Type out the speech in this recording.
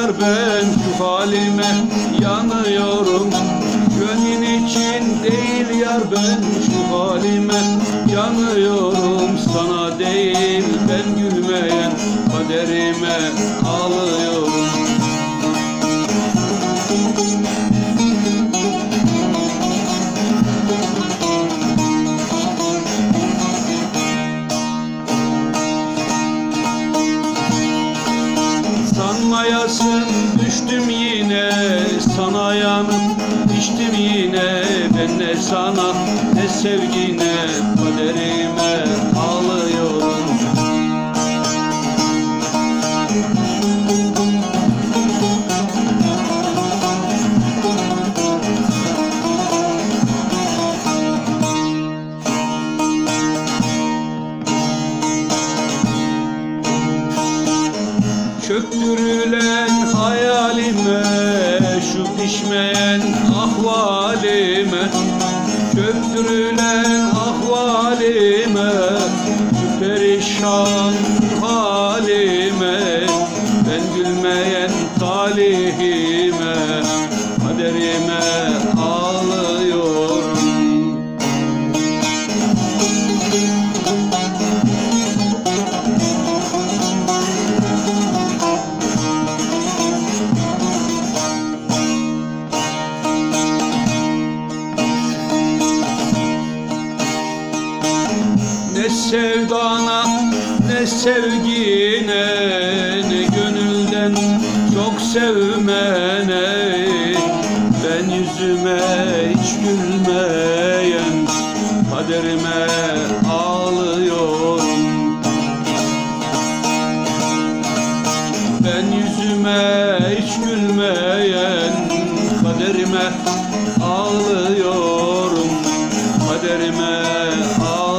yar ben şu halime yanıyorum. Gönlün için değil yar ben şu halime yanıyorum. Sana değil ben gülmeyen kaderime Sanmayasın düştüm yine sana yanıp içtim yine ben ne sana ne sevgine kaderime ağlıyorum Çöktürülen hayalime Şu pişmeyen ahvalime Çöktürülen ahvalime Şu perişan halime Ben gülmeyen talihime Kaderime Ne sevdana ne sevgine Ne gönülden çok sevmene. Ben yüzüme hiç gülmeyen Kaderime ağlıyorum. Ben yüzüme hiç gülmeyen Kaderime ağlıyorum. Kaderime al.